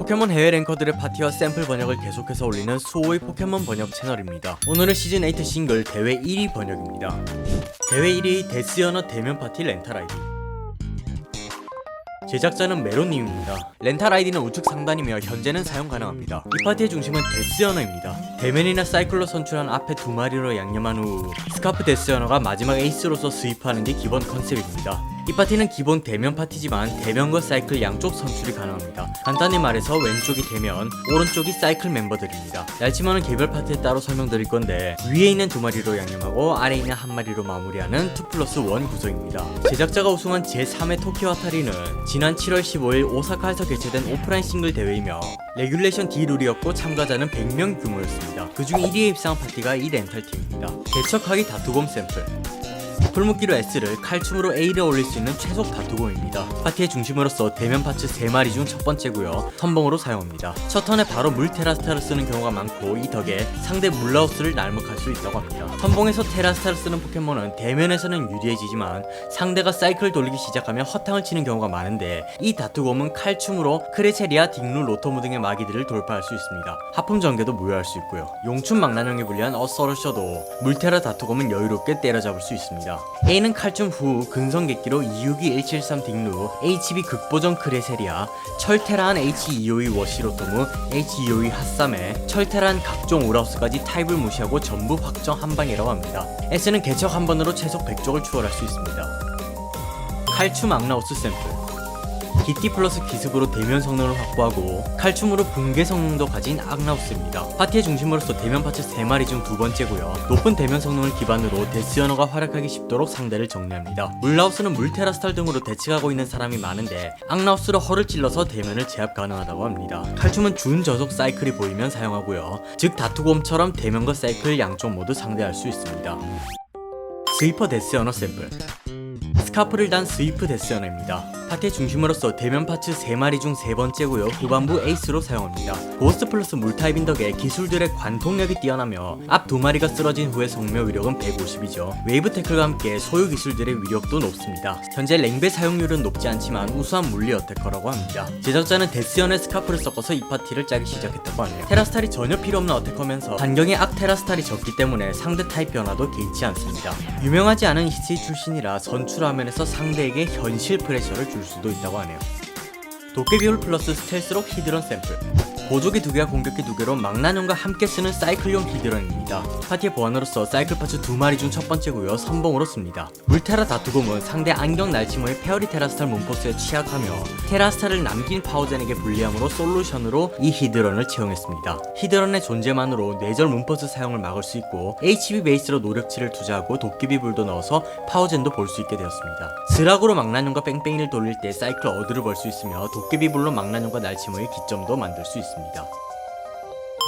포켓몬 해외 랭커들의 파티와 샘플 번역을 계속해서 올리는 수호의 포켓몬 번역 채널입니다. 오늘은 시즌 8 싱글 대회 1위 번역입니다. 대회 1위 데스연어 대면 파티 렌탈 아이디. 제작자는 메론님입니다. 렌탈 아이디는 우측 상단이며 현재는 사용 가능합니다. 이 파티의 중심은 데스연어입니다. 대면이나 사이클로 선출한 앞에 두 마리로 양념한 후 스카프 데스연어가 마지막 에이스로서 수입하는 게 기본 컨셉입니다. 이 파티는 기본 대면 파티지만 대면과 사이클 양쪽 선출이 가능합니다. 간단히 말해서 왼쪽이 대면, 오른쪽이 사이클 멤버들입니다. 얄치마는 개별 파티에 따로 설명드릴 건데 위에 있는 두 마리로 양념하고 아래 있는 한 마리로 마무리하는 2 플러스 1 구성입니다. 제작자가 우승한 제3회 토키오 아타리는 지난 7월 15일 오사카에서 개최된 오프라인 싱글 대회이며 레귤레이션 D 룰이었고 참가자는 100명 규모였습니다. 그중 1위에 입상한 파티가 이 렌탈팀입니다. 개척하기 다투곰 샘플 풀무기로 S를 칼춤으로 A를 올릴 수 있는 최속 다투곰입니다. 파티의 중심으로서 대면 파츠 3마리 중 첫 번째고요. 선봉으로 사용합니다. 첫 턴에 바로 물 테라스타를 쓰는 경우가 많고 이 덕에 상대 물라우스를 날먹할 수 있다고 합니다. 선봉에서 테라스타를 쓰는 포켓몬은 대면에서는 유리해지지만 상대가 사이클 돌리기 시작하면 허탕을 치는 경우가 많은데 이 다투곰은 칼춤으로 크레체리아, 딩루, 로토무 등의 마기들을 돌파할 수 있습니다. 하품 전개도 무효할 수 있고요. 용춘 망나뇽에 불리한 어서르셔도 물테라 다투곰은 여유롭게 때려잡을 수 있습니다. A는 칼춤 후 근성객기로 262-173 딩루, HB 극보정 크레세리아, 철테란 H252 워시로토무, H252 핫삼에 철테란 각종 오라우스까지 타입을 무시하고 전부 확정 한방이라고 합니다. S는 개척 한 번으로 최소 100쪽을 추월할 수 있습니다. 칼춤 악나우스 샘플 기티 플러스 기습으로 대면 성능을 확보하고 칼춤으로 붕괴 성능도 가진 악나우스입니다. 파티의 중심으로서 대면 파츠 3마리 중 두 번째고요. 높은 대면 성능을 기반으로 데스연어가 활약하기 쉽도록 상대를 정리합니다. 물라우스는 물테라스탈 등으로 대치하고 있는 사람이 많은데 악나우스로 허를 찔러서 대면을 제압 가능하다고 합니다. 칼춤은 준 저속 사이클이 보이면 사용하고요. 즉 다투곰처럼 대면과 사이클 양쪽 모두 상대할 수 있습니다. 스위퍼 데스연어 샘플 스카프를 단 스위프 데스연어입니다. 파티의 중심으로서 대면 파츠 3마리 중 세 번째고요. 후반부 에이스로 사용합니다. 고스트 플러스 물타입인 덕에 기술들의 관통력이 뛰어나며 앞 두 마리가 쓰러진 후의 성묘 위력은 150이죠. 웨이브 태클과 함께 소유 기술들의 위력도 높습니다. 현재 랭배 사용률은 높지 않지만 우수한 물리 어태커라고 합니다. 제작자는 데스연의 스카프를 섞어서 이 파티를 짜기 시작했다고 하네요. 테라스탈이 전혀 필요 없는 어태커면서 반경에 악 테라스탈이 적기 때문에 상대 타입 변화도 개의치 않습니다. 유명하지 않은 히스이 출신이라 선출 화면에서 상대에게 현실 프레셔를 줄 수도 있다고 하네요. 도깨비홀 플러스 스텔스록 히드런 샘플 보조기 두 개와 공격기 두 개로 망나뇽과 함께 쓰는 사이클용 히드런입니다. 파티의 보안으로서 사이클 파츠 두 마리 중 첫 번째고요. 선봉으로 씁니다. 물테라 다투곰은 상대 안경 날치모의 페어리 테라스탈 문포스에 취약하며 테라스탈을 남긴 파워젠에게 불리함으로 솔루션으로 이 히드런을 채용했습니다. 히드런의 존재만으로 뇌절 문포스 사용을 막을 수 있고 HB 베이스로 노력치를 투자하고 도깨비 불도 넣어서 파워젠도 볼 수 있게 되었습니다. 스락으로 망나뇽과 뺑뺑이를 돌릴 때 사이클 어드를 벌 수 있으며 도깨비 불로 망나뇽과 날치모의 기점도 만들 수 있습니다.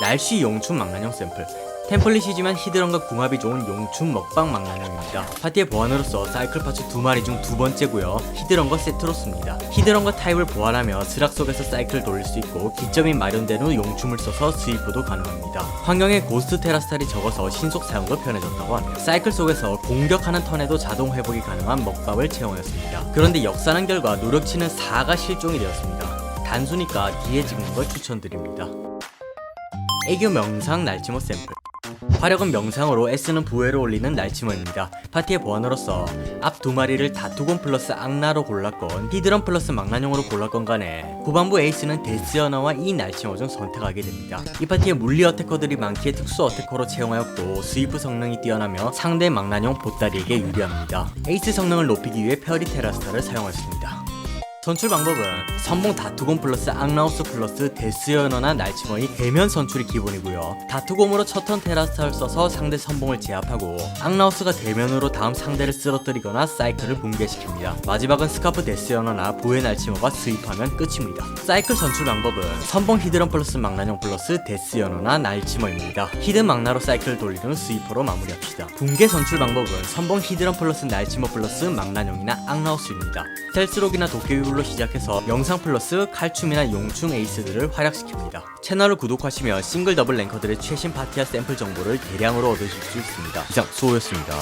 날씨 용춘 망나뇽 샘플 템플릿이지만 히드런과 궁합이 좋은 용춘 먹방 망나뇽입니다. 파티의 보안으로서 사이클 파츠 두 마리 중 두 번째고요. 히드런과 세트로 씁니다. 히드런과 타입을 보완하며 스락 속에서 사이클 돌릴 수 있고 기점이 마련된 후 용춤을 써서 스위프도 가능합니다. 환경에 고스트 테라스탈이 적어서 신속 사용도 편해졌다고 하네요. 사이클 속에서 공격하는 턴에도 자동 회복이 가능한 먹밥을 채용했습니다. 그런데 역사한 결과 노력치는 4가 실종이 되었습니다. 단순히까 뒤에 찍는 걸 추천드립니다. 애교 명상 날치모 샘플 화력은 명상으로 S는 부회로 올리는 날치모입니다. 파티의 보안으로서 앞 두 마리를 다투곤 플러스 악나로 골랐건 히드런 플러스 망나뇽으로 골랐건 간에 후반부 에이스는 데스연어와 이 날치모 중 선택하게 됩니다. 이 파티에 물리 어태커들이 많기에 특수 어태커로 채용하였고 스위프 성능이 뛰어나며 상대 망나뇽 보따리에게 유리합니다. 에이스 성능을 높이기 위해 페어리 테라스타를 사용했습니다. 선출 방법은 선봉 다투곰 플러스 악나우스 플러스 데스연어나 날치모의 대면 선출이 기본이고요. 다투곰으로 첫 턴 테라스타를 써서 상대 선봉을 제압하고 악나우스가 대면으로 다음 상대를 쓰러뜨리거나 사이클을 붕괴시킵니다. 마지막은 스카프 데스연어나 부의 날치모가 스윕하면 끝입니다. 사이클 선출 방법은 선봉 히드런 플러스 망나뇽 플러스 데스연어나 날치모입니다. 히든 망나로 사이클을 돌리는 후 스위퍼로 마무리합시다. 붕괴 선출 방법은 선봉 히드런 플러스 날치모 플러스 망나뇽이나 악나우스입니다. 셀스록이나 도깨비 불로 시작해서 영상 플러스 칼춤이나 용충 에이스들을 활약시킵니다. 채널을 구독하시면 싱글 더블 랭커들의 최신 파티와 샘플 정보를 대량으로 얻으실 수 있습니다. 이상 수호였습니다.